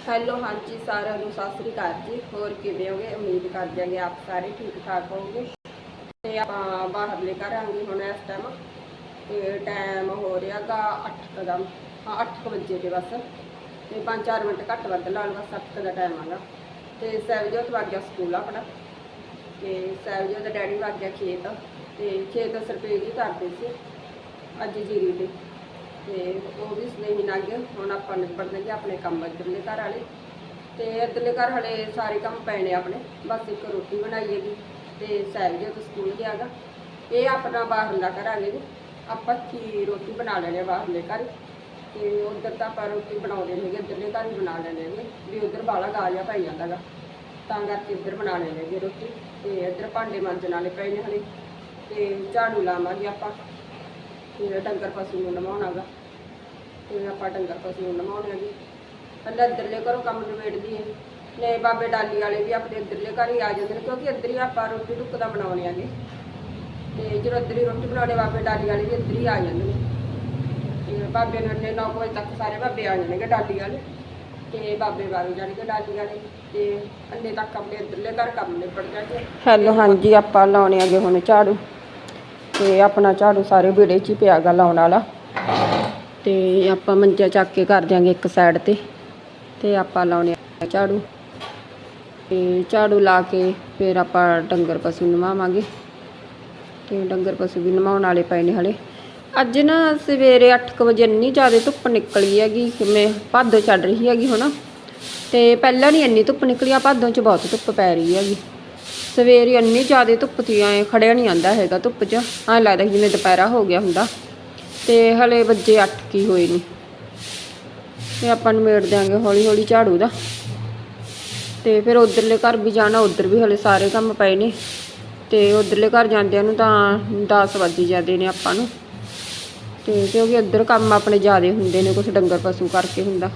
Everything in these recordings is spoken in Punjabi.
ਹੈਲੋ ਹਾਂਜੀ ਸਾਰਿਆਂ ਨੂੰ ਸਤਿ ਸ੍ਰੀ ਅਕਾਲ ਜੀ। ਹੋਰ ਕਿਵੇਂ ਹੋਗੇ? ਉਮੀਦ ਕਰਦੇ ਹਾਂਗੇ ਆਪ ਸਾਰੇ ਠੀਕ ਠਾਕ ਹੋਗੇ ਤੇ ਆਪਾਂ ਬਾਹਰਲੇ ਘਰ ਆਂਗੇ ਹੁਣ ਇਸ ਟਾਈਮ ਤੇ ਟਾਈਮ ਹੋ ਰਿਹਾਗਾ 8 ਦਾ। ਹਾਂ 8 ਵਜੇ ਦੇ ਬਸ। ਤੇ 5-4 ਮਿੰਟ ਘੱਟ ਵੱਧ ਲਾ ਲਓ, ਬਸ 8 ਦਾ ਟਾਈਮ ਆਗਾ ਤੇ ਸਹਿਬਜੋਤ ਵਗ ਗਿਆ ਸਕੂਲ ਆਪਣਾ। ਤੇ ਸਹਿਬਜੋਤ ਦਾ ਡੈਡੀ ਵਗ ਗਿਆ ਖੇਤ। ਤੇ ਖੇਤ ਸਰਪੇਜ ਹੀ ਕਰਦੇ ਸੀ। ਅੱਜ ਜੀਰੀ ਤੇ। ਤੇ ਉਹ ਵੀ ਸਨੇਹੀ ਨਾਲ ਗਏ ਹੁਣ ਆਪਾਂ ਨਿਬੜਦੇ ਕਿ ਆਪਣੇ ਕੰਮ ਇੱਧਰਲੇ ਘਰ ਵਾਲੇ। ਤੇ ਇੱਧਰਲੇ ਘਰ ਵਾਲੇ ਸਾਰੇ ਕੰਮ ਪੈਣੇ ਆਪਣੇ। ਬਸ ਇੱਕ ਰੋਟੀ ਬਣਾਈ ਹੈਗੀ ਤੇ ਸਹਿਬਜੋਤ ਸਕੂਲ ਗਿਆਗਾ ਇਹ ਆਪਣਾ ਬਾਹਰਲਾ ਘਰ ਆ ਜੀ। ਆਪਾਂ ਕੀ ਰੋਟੀ ਬਣਾ ਲੈਣੇ ਆ ਬਾਹਰਲੇ ਘਰ। ਤੇ ਉਧਰ ਤਾਂ ਆਪਾਂ ਰੋਟੀ ਬਣਾਉਂਦੇ ਨਹੀਂ ਹੈਗੇ, ਇੱਧਰਲੇ ਘਰ ਹੀ ਬਣਾ ਲੈਣੇ ਹੈਗੇ। ਵੀ ਉਧਰ ਬਾਲਾ ਗਾਲਿਆ ਪਾਈ ਜਾਂਦਾਗਾ ਤਾਂ ਕਰਕੇ ਇੱਧਰ ਬਣਾ ਲੈਣੇ ਹੈਗੇ ਰੋਟੀ। ਤੇ ਇੱਧਰ ਭਾਂਡੇ ਮਾਂਜਣ ਵਾਲੇ ਪਏ ਨੇ ਹਲੇ। ਤੇ ਝਾੜੂ ਲਾਵਾਂਗੇ ਆਪਾਂ। ਤੇ ਡੰਗਰ ਪਸ਼ੂ ਨੂੰ ਨਵਾਉਣਾਗਾ ਤੇ ਆਪਾਂ ਡੰਗਰ ਪਸ਼ੂ ਨੂੰ ਨਵਾਉਣੇ ਪਹਿਲਾਂ ਇੱਧਰਲੇ ਘਰੋਂ ਕੰਮ ਨਿਬੇੜਦੀ ਹੈ। ਨੇ ਬਾਬੇ ਡਾਲੀ ਵਾਲੇ ਵੀ ਆਪਣੇ ਇੱਧਰਲੇ ਘਰ ਹੀ ਆ ਜਾਂਦੇ ਨੇ, ਕਿਉਂਕਿ ਇੱਧਰ ਹੀ ਆਪਾਂ ਰੋਟੀ ਟੁੱਕ ਦਾ ਬਣਾਉਣੇ ਆਗੇ ਤੇ ਜਦੋਂ ਇੱਧਰ ਹੀ ਰੋਟੀ ਬਣਾਉਣੇ, ਬਾਬੇ ਡਾਲੀ ਵਾਲੇ ਵੀ ਇੱਧਰ ਹੀ ਆ ਜਾਂਦੇ ਨੇ। ਤੇ ਬਾਬੇ ਨੂੰ ਨੇ 9 ਵਜੇ ਤੱਕ ਸਾਰੇ ਬਾਬੇ ਆ ਜਾਣਗੇ ਡਾਲੀ ਵਾਲੇ। ਤੇ ਬਾਬੇ ਬਾਰੂ ਜਾਣਗੇ ਡਾਲੀ ਵਾਲੇ। ਤੇ ਅੰਨੇ ਤੱਕ ਆਪਣੇ ਇੱਧਰਲੇ ਘਰ ਕੰਮ ਨਿਬੜ ਜਾਣਗੇ। ਹੈਲੋ, ਹਾਂਜੀ, ਆਪਾਂ ਲਾਉਣੇ ਆਗੇ ਹੁਣ ਝਾੜੂ। ਤੇ ਆਪਣਾ ਝਾੜੂ ਸਾਰੇ ਵਿੜੇ 'ਚ ਹੀ ਪਿਆਗਾ ਲਾਉਣ ਵਾਲਾ। ਤੇ ਆਪਾਂ ਮੰਜਾ ਚੱਕ ਕੇ ਕਰ ਦਿਆਂਗੇ ਇੱਕ ਸਾਈਡ ਤੇ ਤੇ ਆਪਾਂ ਲਾਉਣੇ ਆ ਝਾੜੂ। ਤੇ ਝਾੜੂ ਲਾ ਕੇ ਫਿਰ ਆਪਾਂ ਡੰਗਰ ਪਸ਼ੂ ਨਵਾਵਾਂਗੇ। ਤੇ ਡੰਗਰ ਪਸ਼ੂ ਵੀ ਨਵਾਉਣ ਵਾਲੇ ਪਏ ਨੇ ਹਲੇ। ਅੱਜ ਨਾ ਸਵੇਰੇ 8:00 ਵਜੇ ਇੰਨੀ ਜ਼ਿਆਦਾ ਧੁੱਪ ਨਿਕਲੀ ਹੈਗੀ ਕਿਵੇਂ ਭਾਦੋ ਚੜ ਰਹੀ ਹੈਗੀ ਹੁਣ। ਤੇ ਪਹਿਲਾਂ ਨਹੀਂ ਇੰਨੀ ਧੁੱਪ ਨਿਕਲੀ ਆ ਭਾਦੋਂ 'ਚ ਬਹੁਤ ਧੁੱਪ ਪੈ ਰਹੀ ਹੈਗੀ। ਸਵੇਰੇ ਇੰਨੀ ਜ਼ਿਆਦਾ ਧੁੱਪ ਤੀ ਐ ਖੜਿਆ ਨਹੀਂ ਆਂਦਾ ਹੈਗਾ ਧੁੱਪ 'ਚ। ਐਂ ਲੱਗਦਾ ਜਿਵੇਂ ਦੁਪਹਿਰਾ ਹੋ ਗਿਆ ਹੁੰਦਾ। ਤੇ ਹਲੇ ਵੱਜੇ 8 ਕੀ ਹੋਏ ਨੇ। ਤੇ ਆਪਾਂ ਨੂੰ ਦਿਆਂਗੇ ਹੌਲੀ ਹੌਲੀ ਝਾੜੂ ਦਾ। ਤੇ ਫਿਰ ਉਧਰਲੇ ਘਰ ਵੀ ਜਾਣਾ, ਉਧਰ ਵੀ ਹਲੇ ਸਾਰੇ ਕੰਮ ਪਏ ਨੇ। ਤੇ ਉਧਰਲੇ ਘਰ ਜਾਂਦਿਆਂ ਨੂੰ ਤਾਂ 10 ਵੱਜ ਜਾਂਦੇ ਨੇ ਆਪਾਂ ਨੂੰ। ਤੇ ਕਿਉਂਕਿ ਇੱਧਰ ਕੰਮ ਆਪਣੇ ਜ਼ਿਆਦੇ ਹੁੰਦੇ ਨੇ, ਕੁਛ ਡੰਗਰ ਪਸ਼ੂ ਕਰਕੇ ਹੁੰਦਾ।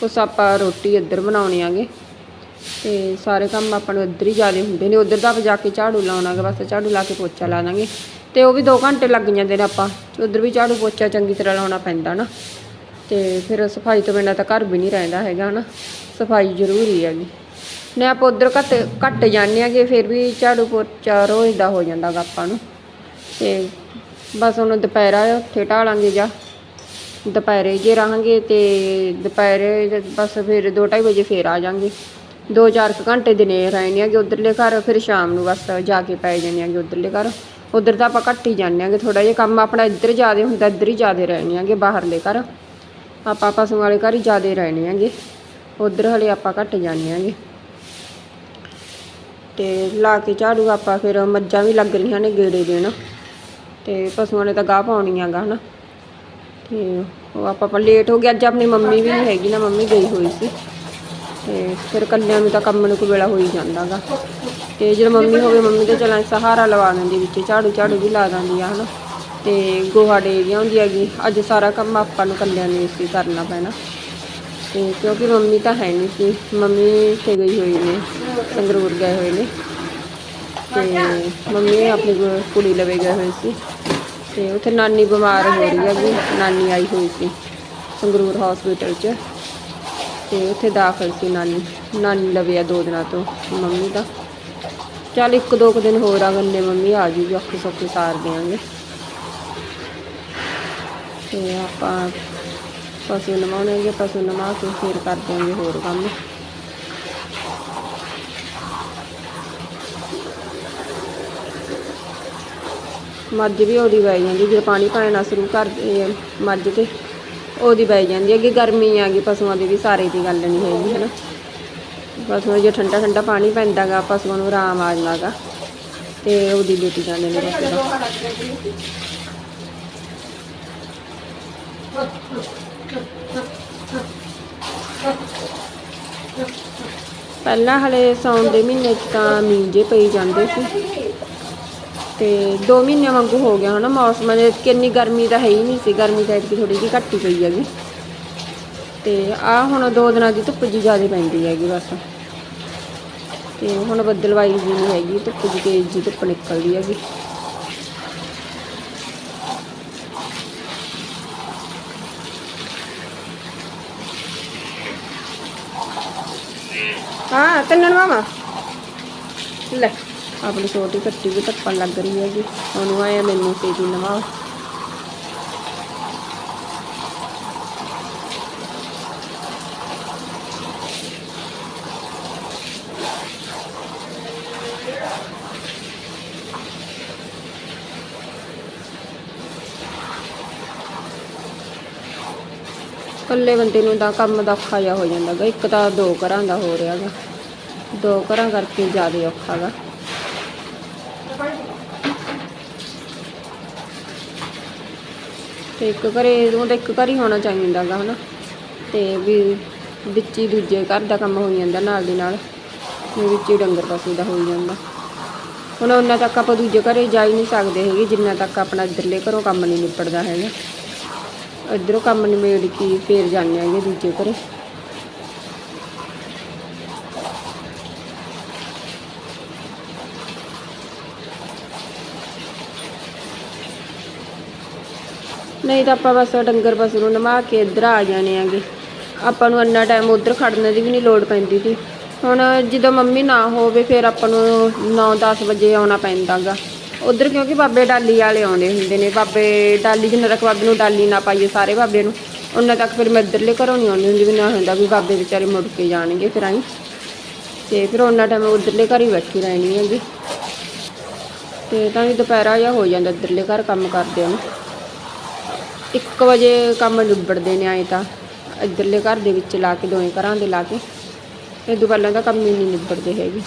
ਕੁਛ ਆਪਾਂ ਰੋਟੀ ਇੱਧਰ ਬਣਾਉਣੇ ਆਗੇ। ਤੇ ਸਾਰੇ ਕੰਮ ਆਪਾਂ ਨੂੰ ਇੱਧਰ ਹੀ ਜ਼ਿਆਦੇ ਹੁੰਦੇ ਨੇ। ਉਧਰ ਦਾ ਆਪਾਂ ਜਾ ਕੇ ਝਾੜੂ ਲਾਉਣਾਗਾ ਬਸ ਝਾੜੂ ਲਾ ਕੇ ਪੋਚਾ ਲਾ ਦਾਂਗੇ। ਤੇ ਉਹ ਵੀ 2 ਘੰਟੇ ਲੱਗ ਜਾਂਦੇ ਨੇ ਆਪਾਂ। ਉਧਰ ਵੀ ਝਾੜੂ ਪੋਚਾ ਚੰਗੀ ਤਰ੍ਹਾਂ ਲਾਉਣਾ ਪੈਂਦਾ ਨਾ। ਤੇ ਫਿਰ ਸਫ਼ਾਈ ਤੋਂ ਬਿਨਾਂ ਤਾਂ ਘਰ ਵੀ ਨਹੀਂ ਰਹਿੰਦਾ ਹੈਗਾ ਨਾ। ਸਫ਼ਾਈ ਜ਼ਰੂਰੀ ਹੈਗੀ। ਨੇ ਆਪਾਂ ਉਧਰ ਘੱਟ ਘੱਟ ਜਾਂਦੇ ਆਗੇ ਫਿਰ ਵੀ ਝਾੜੂ ਪੋਚਾ ਰੋਜ਼ ਦਾ ਹੋ ਜਾਂਦਾਗਾ ਆਪਾਂ ਨੂੰ। ਤੇ ਬਸ ਹੁਣ ਦੁਪਹਿਰਾ ਉੱਥੇ ਢਾਲਾਂਗੇ ਜਾ। ਦੁਪਹਿਰੇ ਜੇ ਰਹਾਂਗੇ ਤੇ ਦੁਪਹਿਰੇ ਬਸ ਫਿਰ 2:30 ਵਜੇ ਫੇਰ ਆ ਜਾਾਂਗੇ। 2-4 ਘੰਟੇ ਦਿਨੇ ਰਹਿਣੇ ਆਗੇ ਉਧਰਲੇ ਘਰ, ਫਿਰ ਸ਼ਾਮ ਨੂੰ ਬਸ ਜਾ ਕੇ ਪੈ ਜਾਂਦੇ ਆਗੇ ਉਧਰਲੇ ਘਰ। ਉਧਰ ਤਾਂ ਆਪਾਂ ਘੱਟ ਹੀ ਜਾਂਦੇ ਆਗੇ ਥੋੜਾ ਜਿਹਾ ਕੰਮ ਆਪਣਾ ਇੱਧਰ ਜ਼ਿਆਦੇ ਹੁੰਦਾ, ਇੱਧਰ ਹੀ ਜ਼ਿਆਦੇ ਰਹਿਣੇ ਆਗੇ ਬਾਹਰਲੇ ਘਰ। ਆਪਾਂ ਪਸ਼ੂ ਵਾਲੇ ਘਰ ਹੀ ਜ਼ਿਆਦੇ ਰਹਿਣੇ ਆਗੇ ਉਧਰ ਹਲੇ ਆਪਾਂ ਘੱਟ ਜਾਂਦੇ ਆਗੇ ਤੇ ਲਾ ਕੇ ਝਾੜੂ ਆਪਾਂ ਫਿਰ ਮੱਝਾਂ ਵੀ ਲੱਗ ਰਹੀਆਂ ਨੇ ਗੇੜੇ ਦੇਣ, ਤੇ ਪਸ਼ੂਆਂ ਨੇ ਤਾਂ ਗਾਹ ਪਾਉਣੀਆਂ ਗਾ ਹਨਾ। ਤੇ ਉਹ ਆਪਾਂ ਆਪਾਂ ਲੇਟ ਹੋ ਗਿਆ ਅੱਜ ਆਪਣੀ ਮੰਮੀ ਵੀ ਨਹੀਂ ਹੈਗੀ ਨਾ, ਮੰਮੀ ਗਈ ਹੋਈ ਸੀ। ਤੇ ਫਿਰ ਕੱਲਿਆਂ ਨੂੰ ਤਾਂ ਕੰਮ ਨੂੰ ਕੋਈ ਵੇਲਾ ਹੋ ਹੀ ਜਾਂਦਾਗਾ। ਤੇ ਜਦੋਂ ਮੰਮੀ ਹੋਵੇ, ਮੰਮੀ ਦੇ ਚਲਾਂ ਸਹਾਰਾ ਲਵਾ ਦਿੰਦੀ ਵਿੱਚ, ਝਾੜੂ ਝਾੜੂ ਵੀ ਲਾ ਦਿੰਦੀ ਆ, ਹਨਾ। ਤੇ ਗੋਹਾ ਡੇਰੀਆਂ ਹੁੰਦੀ ਹੈਗੀ। ਅੱਜ ਸਾਰਾ ਕੰਮ ਆਪਾਂ ਨੂੰ ਕੱਲਿਆਂ ਨੂੰ ਸੀ ਕਰਨਾ ਪੈਣਾ। ਤੇ ਕਿਉਂਕਿ ਮੰਮੀ ਤਾਂ ਹੈ ਨਹੀਂ ਸੀ। ਮੰਮੀ ਤੇ ਗਈ ਹੋਈ ਨੇ, ਸੰਗਰੂਰ ਗਏ ਹੋਏ ਨੇ। ਤੇ ਮੰਮੀ ਆਪਣੀ ਕੁੜੀ ਲਵੇ ਗਏ ਹੋਏ ਸੀ। ਤੇ ਉੱਥੇ ਨਾਨੀ ਬਿਮਾਰ ਹੋ ਰਹੀ ਹੈਗੀ। ਨਾਨੀ ਆਈ ਹੋਈ ਸੀ ਸੰਗਰੂਰ ਹਸਪੀਟਲ 'ਚ। ਤੇ ਉੱਥੇ ਦਾਖਲ ਸੀ ਨਾਨੀ। ਨਾਨੀ ਲਵੇ ਆ ਦੋ ਦਿਨਾਂ ਤੋਂ। ਮੰਮੀ ਦਾ ਚੱਲ ਇੱਕ ਦੋ ਕੁ ਦਿਨ ਹੋਰ ਆ ਗੰਨੇ ਮੰਮੀ, ਆ ਜੂਗੀ ਔਖੇ ਸੌਖੇ ਸਾਰ ਦਿਆਂਗੇ। ਤੇ ਆਪਾਂ ਪਸ਼ੂ ਨਵਾਉਣਗੇ, ਪਸ਼ੂ ਨਵਾ ਕੇ ਫਿਰ ਕਰ ਦਿਆਂਗੇ ਹੋਰ ਕੰਮ। ਮੱਝ ਵੀ ਉਹਦੀ ਬਹਿ ਜਾਂਦੀ, ਜੇ ਪਾਣੀ ਪਾਣਾ ਸ਼ੁਰੂ ਕਰ ਇਹ ਮੱਝ ਤੇ, ਉਹਦੀ ਬਹਿ ਜਾਂਦੀ ਅੱਗੇ ਗਰਮੀ ਆ ਗਈ, ਪਸ਼ੂਆਂ ਦੀ ਵੀ ਸਾਰੇ ਦੀ ਗੱਲ ਨਹੀਂ ਹੈਗੀ, ਹਨਾ। ਨਾ ਪਸ਼ੂਆਂ ਜੇ ਠੰਡਾ ਠੰਡਾ ਪਾਣੀ ਪੈਂਦਾਗਾ ਪਸ਼ੂਆਂ ਨੂੰ ਆਰਾਮ ਆ ਜਾਂਦਾਗਾ। ਤੇ ਉਹਦੀ ਲੁੱਟ ਜਾਂਦੇ ਨੇ ਬਸ ਪਹਿਲਾਂ ਹਲੇ ਸਾਉਣ ਦੇ ਮਹੀਨੇ 'ਚ ਤਾਂ ਮੀਂਹ ਜੇ ਪਈ ਜਾਂਦੇ ਸੀ। ਤੇ 2 ਮਹੀਨੇ ਵਾਂਗੂ ਹੋ ਗਿਆ ਹਨਾ ਮੌਸਮ ਦੇ ਕਿੰਨੀ ਗਰਮੀ ਤਾਂ ਹੈ ਹੀ ਨਹੀਂ ਸੀ। ਗਰਮੀ ਤਾਂ ਇਤਨੀ ਥੋੜੀ ਜਿਹੀ ਘੱਟ ਹੀ ਪਈ ਹੈਗੀ। ਤੇ ਆ ਹੁਣ ਦੋ ਦਿਨਾਂ ਦੀ ਧੁੱਪ ਜੀ ਜ਼ਿਆਦਾ ਪੈਂਦੀ ਹੈਗੀ ਬਸ। ਤੇ ਹੁਣ ਬੱਦਲਵਾਈ ਜੀ ਨਹੀਂ ਹੈਗੀ, ਧੁੱਪ ਜੀ ਤੇਜ਼ ਜੀ ਧੁੱਪ ਨਿਕਲਦੀ ਹੈਗੀ। ਹਾਂ ਤੰਨਣ ਮਾਮਾ ਲੈ, ਆਪਣੀ ਛੋਟੀ ਕੱਟੀ ਵੀ ਧੱਪਣ ਲੱਗ ਰਹੀ ਹੈਗੀ। ਉਹਨੂੰ ਆਇਆ ਮੈਨੂੰ ਤੇਜੀ ਨਵਾ। ਇਕੱਲੇ ਬੰਦੇ ਨੂੰ ਤਾਂ ਕੰਮ ਦਾ ਔਖਾ ਜਿਹਾ ਹੋ ਜਾਂਦਾ ਗਾ। ਇੱਕ ਤਾਂ ਦੋ ਘਰਾਂ ਦਾ ਹੋ ਰਿਹਾ ਗਾ। ਦੋ ਘਰਾਂ ਕਰਕੇ ਜ਼ਿਆਦਾ ਔਖਾ ਗਾ। ਤੇ ਇੱਕ ਘਰੇ ਉਹ ਤਾਂ ਇੱਕ ਘਰ ਹੀ ਹੋਣਾ ਚਾਹੀਦਾ ਗਾ, ਹਨਾ। ਤੇ ਵੀ ਵਿੱਚ ਹੀ ਦੂਜੇ ਘਰ ਦਾ ਕੰਮ ਹੋ ਜਾਂਦਾ ਨਾਲ ਦੀ ਨਾਲ। ਵਿੱਚ ਹੀ ਡੰਗਰ ਪਸ਼ੂ ਦਾ ਹੋ ਜਾਂਦਾ। ਹੁਣ ਉਹਨਾਂ ਤੱਕ ਆਪਾਂ ਦੂਜੇ ਘਰੇ ਜਾ ਹੀ ਨਹੀਂ ਸਕਦੇ ਹੈਗੇ, ਜਿੰਨਾ ਤੱਕ ਆਪਣਾ ਇੱਧਰਲੇ ਘਰੋਂ ਕੰਮ ਨਹੀਂ ਨਿਪਟਦਾ ਹੈਗਾ। ਇੱਧਰੋਂ ਕੰਮ ਨਿਬੇੜ ਕੇ ਫੇਰ ਜਾਂਦੇ ਆਂਗੇ ਦੂਜੇ ਘਰੇ। ਨਹੀਂ ਤਾਂ ਆਪਾਂ ਬਸ ਡੰਗਰ ਪਸ਼ੂ ਨੂੰ ਨਵਾ ਕੇ ਇੱਧਰ ਆ ਜਾਣੇ ਆਂਗੇ। ਆਪਾਂ ਨੂੰ ਇੰਨਾ ਟਾਈਮ ਉੱਧਰ ਖੜਨ ਦੀ ਵੀ ਨਹੀਂ ਲੋੜ ਪੈਂਦੀ ਸੀ। ਹੁਣ ਜਦੋਂ ਮੰਮੀ ਨਾ ਹੋਵੇ ਫਿਰ ਆਪਾਂ ਨੂੰ 9-10 ਵਜੇ ਆਉਣਾ ਪੈਂਦਾਗਾ। ਉਧਰ ਕਿਉਂਕਿ ਬਾਬੇ ਡਾਲੀ ਵਾਲੇ ਆਉਂਦੇ ਹੁੰਦੇ ਨੇ, ਬਾਬੇ ਡਾਲੀ ਜਿੰਨਾ ਤੱਕ ਬਾਬੇ ਨੂੰ ਡਾਲੀ ਨਾ ਪਾਈਏ ਸਾਰੇ ਬਾਬੇ ਨੂੰ, ਉਹਨਾਂ ਤੱਕ ਫਿਰ ਮੈਂ ਇੱਧਰਲੇ ਘਰੋਂ ਨਹੀਂ ਆਉਂਦੀ ਹੁੰਦੀ ਵੀ ਨਾ ਹੁੰਦਾ ਵੀ ਬਾਬੇ ਵਿਚਾਰੇ ਮੁੜ ਕੇ ਜਾਣਗੇ ਫਿਰ ਆਈ। ਤੇ ਫਿਰ ਉਹਨਾਂ ਟਾਈਮ ਉਧਰਲੇ ਘਰ ਹੀ ਬੈਠੀ ਰਹਿਣੀ ਹੈਗੀ। ਤੇ ਤਾਂ ਵੀ ਦੁਪਹਿਰਾ ਜਾਂ ਹੋ ਜਾਂਦਾ ਇੱਧਰਲੇ ਘਰ ਕੰਮ ਕਰਦੇ ਨੂੰ। 1 ਵਜੇ ਕੰਮ ਨਿਬੜਦੇ ਨੇ ਆਏ ਤਾਂ, ਇੱਧਰਲੇ ਘਰ ਦੇ ਵਿੱਚ ਲਾ ਕੇ, ਦੋਵੇਂ ਘਰਾਂ ਦੇ ਲਾ ਕੇ। ਇਹ ਤੋਂ ਪਹਿਲਾਂ ਤਾਂ ਕੰਮ ਹੀ ਨਹੀਂ ਨਿਬੜਦੇ ਹੈਗੇ।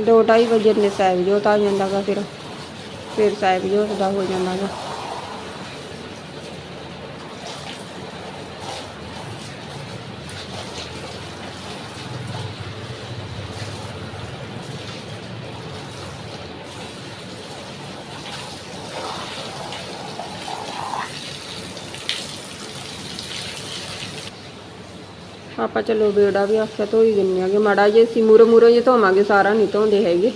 ਦੋ ਢਾਈ ਵਜੇ ਨੇ ਸਾਹਿਬ ਜੋਤ ਆ ਜਾਂਦਾ ਗਾ ਫਿਰ। ਫਿਰ ਸਾਹਿਬ ਜੋਤ ਦਾ ਹੋ ਜਾਂਦਾ ਗਾ। ਆਪਾਂ ਚਲੋ ਬੇੜਾ ਵੀ ਆਖਿਆ ਧੋਈ ਹੀ ਦਿੰਨੇ ਆਗੇ। ਮਾੜਾ ਜੇ ਅਸੀਂ ਮੂਰੋ ਮੂਰੋ ਜੇ ਧੋਵਾਂਗੇ, ਸਾਰਾ ਨਹੀਂ ਧੋਂਦੇ ਹੈਗੇ।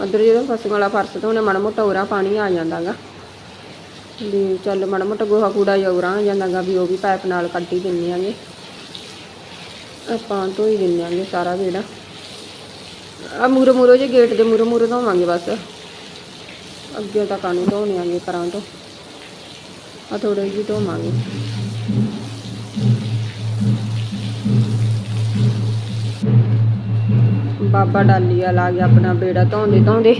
ਉਧਰ ਜਦੋਂ ਫਸਣ ਵਾਲਾ ਫਰਸ਼ ਧੋਣੇ, ਮਾੜਾ ਮੋਟਾ ਉਰਾ ਪਾਣੀ ਆ ਜਾਂਦਾਗਾ। ਵੀ ਚੱਲ ਮਾੜਾ ਮੋਟਾ ਗੋਹਾ ਕੂੜਾ ਜਿਹਾ ਉਰਾ ਆ ਜਾਂਦਾਗਾ ਵੀ ਉਹ ਵੀ ਪਾਈਪ ਨਾਲ ਕੱਢ ਹੀ ਦਿੰਨੇ ਆਗੇ। ਆਪਾਂ ਧੋਈ ਹੀ ਦਿੰਨੇ ਆਗੇ ਸਾਰਾ ਬੇੜਾ। ਆ ਮੂਰੋ ਮੂਰੋ ਜੇ ਗੇਟ ਦੇ ਮੂਰੋ ਮੂਰੋ ਧੋਵਾਂਗੇ ਬਸ। ਅੱਗੇ ਤਾਂ ਕਾਨੂੰ ਧੋਣੇ ਆਗੇ ਕਰਾਂ ਤੋਂ। ਆ ਥੋੜੇ ਜਿਹੀ ਧੋਵਾਂਗੇ। ਬਾਬਾ ਡਾਲੀ ਵਾਲਾ ਗਿਆ ਆਪਣਾ ਬੇੜਾ ਧੋਂਦੇ ਧੋਂਦੇ।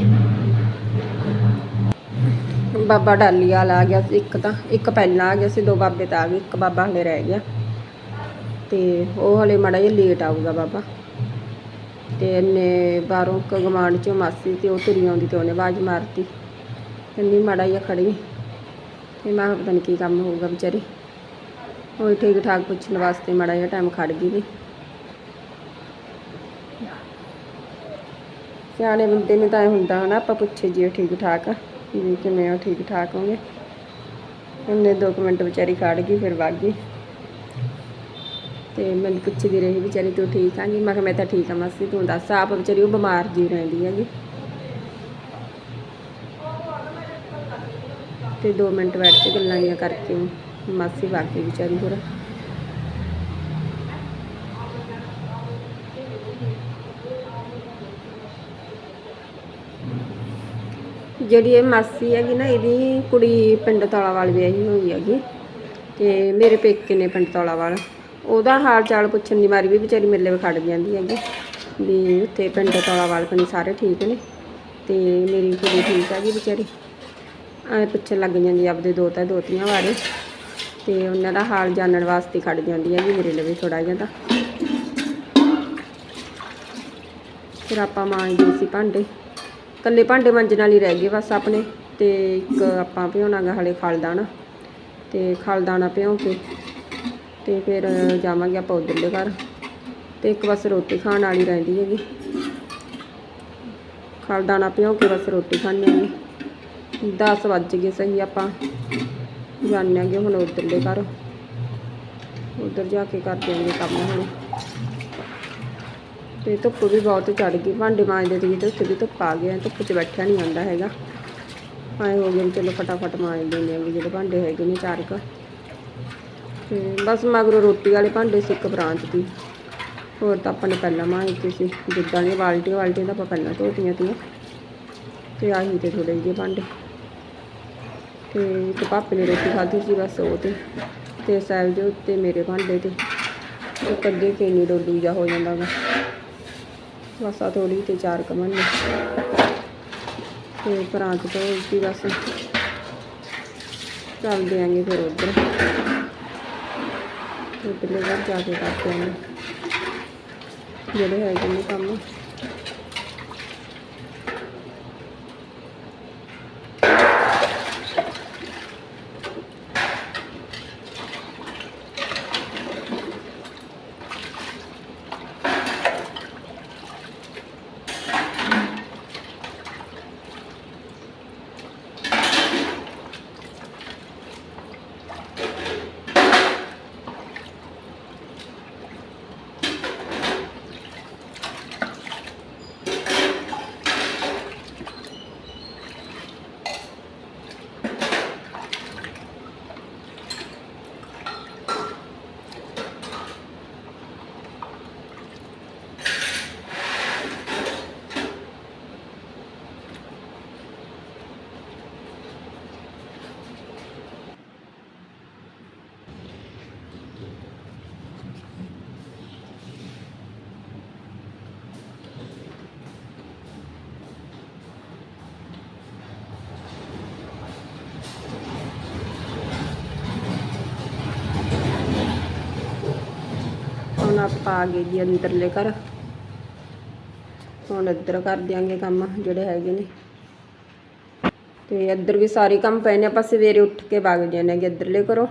ਬਾਬਾ ਡਾਲੀ ਵਾਲਾ ਗਿਆ ਇੱਕ ਤਾਂ, ਇੱਕ ਪਹਿਲਾਂ ਆ ਗਿਆ ਸੀ, ਦੋ ਬਾਬੇ ਤਾਂ ਆ ਗਏ, ਇੱਕ ਬਾਬਾ ਹਲੇ ਰਹਿ ਗਿਆ। ਤੇ ਉਹ ਹਲੇ ਮਾੜਾ ਜਿਹਾ ਲੇਟ ਆਊਗਾ ਬਾਬਾ। ਤੇ ਇਹਨੇ ਬਾਹਰੋਂ ਕ ਗਮਾਂਡ ਚੋਂ ਮਾਸੀ ਤੇ ਉਹ ਤੁਰੀ ਆਉਂਦੀ ਤੇ ਉਹਨੇ ਆਵਾਜ਼ ਮਾਰਤੀ। ਕਹਿੰਦੀ ਮਾੜਾ ਜਿਹਾ ਖੜੀ ਤੇ ਮੈਂ ਕਿਹਾ ਪਤਾ ਨਹੀਂ ਕੀ ਕੰਮ ਹੋਊਗਾ ਵਿਚਾਰੀ। ਉਹ ਠੀਕ ਠਾਕ ਪੁੱਛਣ ਵਾਸਤੇ ਮਾੜਾ ਜਿਹਾ ਟਾਈਮ ਖੜ ਗਈ ਵੀ। ਸਿਆਣੇ ਬੰਦੇ ਨੂੰ ਤਾਂ ਇਹ ਹੁੰਦਾ ਹਨਾ, ਆਪਾਂ ਪੁੱਛੇ ਜੀ ਠੀਕ ਠਾਕ ਆ, ਵੀ ਕਿਵੇਂ ਹੋ ਠੀਕ ਠਾਕ ਹੋਗੇ। ਉਹਨੇ ਦੋ ਕੁ ਮਿੰਟ ਵਿਚਾਰੀ ਖੜ ਗਈ, ਫਿਰ ਵਗ ਗਈ। ਤੇ ਮੈਨੂੰ ਪੁੱਛਦੀ ਰਹੀ ਵਿਚਾਰੀ, ਤੂੰ ਠੀਕ ਆ? ਜੀ ਮੈਂ ਕਿਹਾ, ਮੈਂ ਤਾਂ ਠੀਕ ਆ ਮਾਸੀ, ਤੂੰ ਦੱਸ, ਆਪ ਵਿਚਾਰੀ ਉਹ ਬਿਮਾਰ ਜੀ ਰਹਿੰਦੀ ਹੈਗੀ। ਤੇ 2 ਮਿੰਟ ਬੈਠ ਕੇ ਗੱਲਾਂ ਜਿਹੀਆਂ ਕਰਕੇ ਮਾਸੀ ਵਗ ਗਈ ਵਿਚਾਰੀ ਫਿਰ ਜਿਹੜੀ ਇਹ ਮਾਸੀ ਹੈਗੀ ਨਾ, ਇਹਦੀ ਕੁੜੀ ਪਿੰਡ ਤਾਲਾਵਾਲ ਵਿਆਹੀ ਹੋਈ ਹੈਗੀ ਤੇ ਮੇਰੇ ਪੇਕੇ ਨੇ ਪਿੰਡ ਤਾਲਾਵਾਲ। ਉਹਦਾ ਹਾਲ ਚਾਲ ਪੁੱਛਣ ਦੀ ਮਾਰੀ ਵੀ ਵਿਚਾਰੀ ਮੇਰੇ ਲਈ ਖੜ ਜਾਂਦੀ ਹੈਗੀ ਵੀ ਉੱਥੇ ਪਿੰਡ ਤਾਲਾਵਾਲ ਕਨੀ ਸਾਰੇ ਠੀਕ ਨੇ ਤੇ ਮੇਰੀ ਕੁੜੀ ਠੀਕ ਹੈਗੀ ਵਿਚਾਰੀ। ਐ ਪੁੱਛਣ ਲੱਗ ਜਾਂਦੀ ਆਪਦੇ ਦੋਤਾ ਦੋਤੀਆਂ ਬਾਰੇ ਤੇ ਉਹਨਾਂ ਦਾ ਹਾਲ ਜਾਣਨ ਵਾਸਤੇ ਖੜ ਜਾਂਦੀ ਹੈ ਹੈਗੀ ਮੇਰੇ ਲਈ ਥੋੜਾ ਜਿਹਾ ਤਾਂ। ਫਿਰ ਆਪਾਂ ਮਾਂਜਦੇ ਸੀ ਭਾਂਡੇ। ਕੱਲੇ ਭਾਂਡੇ ਮਾਂਜਣ ਵਾਲੀ ਰਹਿ ਗਏ ਬਸ ਆਪਣੇ ਤੇ ਇੱਕ ਆਪਾਂ ਭਿਉਣਾ ਗਾ ਹਲੇ ਖਲਦਾਣਾ ਤੇ ਖਲਦਾਣਾ ਭਿਉਂ ਕੇ ਤੇ ਫਿਰ ਜਾਵਾਂਗੇ ਆਪਾਂ ਉਧਰਲੇ ਘਰ ਤੇ ਇੱਕ ਬਸ ਰੋਟੀ ਖਾਣ ਵਾਲੀ ਰਹਿੰਦੀ ਹੈਗੀ। ਖਲਦਾਣਾ ਭਿਉਂ ਕੇ ਬਸ ਰੋਟੀ ਖਾਣੀ ਹੈਗੀ 10 ਵੱਜ ਗਏ ਸਹੀ ਆਪਾਂ, ਜਾਂਦੇ ਆਂਗੇ ਹੁਣ ਉਧਰਲੇ ਘਰ। ਉਧਰ ਜਾ ਕੇ ਕਰਦੇ ਦੇਵਾਂਗੇ ਕੰਮ ਹੁਣ। ਤੇ ਧੁੱਪ ਵੀ ਬਹੁਤ ਚੜ ਗਈ। ਭਾਂਡੇ ਮਾਂਜਦੇ ਸੀ ਤੇ ਉੱਥੇ ਵੀ ਧੁੱਪ ਆ ਗਿਆ ਧੁੱਪ 'ਚ ਬੈਠਿਆ ਨਹੀਂ ਆਉਂਦਾ ਹੈਗਾ। ਆਏ ਹੋ ਗਏ ਵੀ ਚਲੋ ਫਟਾਫਟ ਮਾਂਜ ਲੈਂਦੇ ਆਂਗੇ ਜਿਹੜੇ ਭਾਂਡੇ ਹੈਗੇ ਨੇ ਚਾਰ ਕੁ ਤੇ ਬਸ ਮਗਰੋਂ ਰੋਟੀ ਵਾਲੇ ਭਾਂਡੇ ਸੀ ਇੱਕ ਬ੍ਰਾਂਚ ਦੀ। ਹੋਰ ਤਾਂ ਆਪਾਂ ਨੇ ਪਹਿਲਾਂ ਮਾਂਜਤੇ ਸੀ। ਜਿੱਦਾਂ ਦੀਆਂ ਬਾਲਟੀਆਂ ਬਾਲਟੀਆਂ ਤਾਂ ਆਪਾਂ ਪਹਿਲਾਂ ਧੋਤੀਆਂ ਤੀਆਂ। ਤੇ ਆਹੀ ਤੇ ਥੋੜੇ ਜਿਹੇ ਭਾਂਡੇ। ਤੇ ਇੱਕ ਪਾਪੇ ਨੇ ਰੋਟੀ ਖਾਧੀ ਸੀ ਬਸ ਉਹ ਤੇ। ਤੇ ਸਾਹਿਬ ਦੇ ਉੱਤੇ ਮੇਰੇ ਭਾਂਡੇ ਤੇ। ਇੱਕ ਅੱਗੇ ਕੇਨੀ ਡੋਲੂ ਜਾ ਹੋ ਜਾਂਦਾ ਵਾ। ਬਸ ਆ ਥੋੜੀ ਤੇ ਚਾਰ ਕਮਨ ਨੇ। ਤੇ ਪਰਾਂਤ ਤੋਂ ਕੀ ਬਸ। ਚੱਲਦੇ ਆਂਗੇ ਫਿਰ ਉੱਧਰ। ਉਧਰਲੇ ਘਰ ਜਾ ਕੇ ਕਰਦੇ ਆਂਗੇ ਜਿਹੜੇ ਹੈਗੇ ਨੇ ਕੰਮ। ਹੁਣ ਆਪਾਂ ਆ ਗਏ ਜੀ ਅੰਦਰਲੇ ਘਰ। ਹੁਣ ਇੱਧਰ ਕਰ ਦਿਆਂਗੇ ਕੰਮ, ਜਿਹੜੇ ਹੈਗੇ ਨੇ। ਤੇ ਇੱਧਰ ਵੀ ਸਾਰੇ ਕੰਮ ਪਏ ਨੇ, ਆਪਾਂ ਸਵੇਰੇ ਉੱਠ ਕੇ ਵਗ ਜਾਂਦੇ ਹੈਗੇ ਇੱਧਰਲੇ ਕਰੋ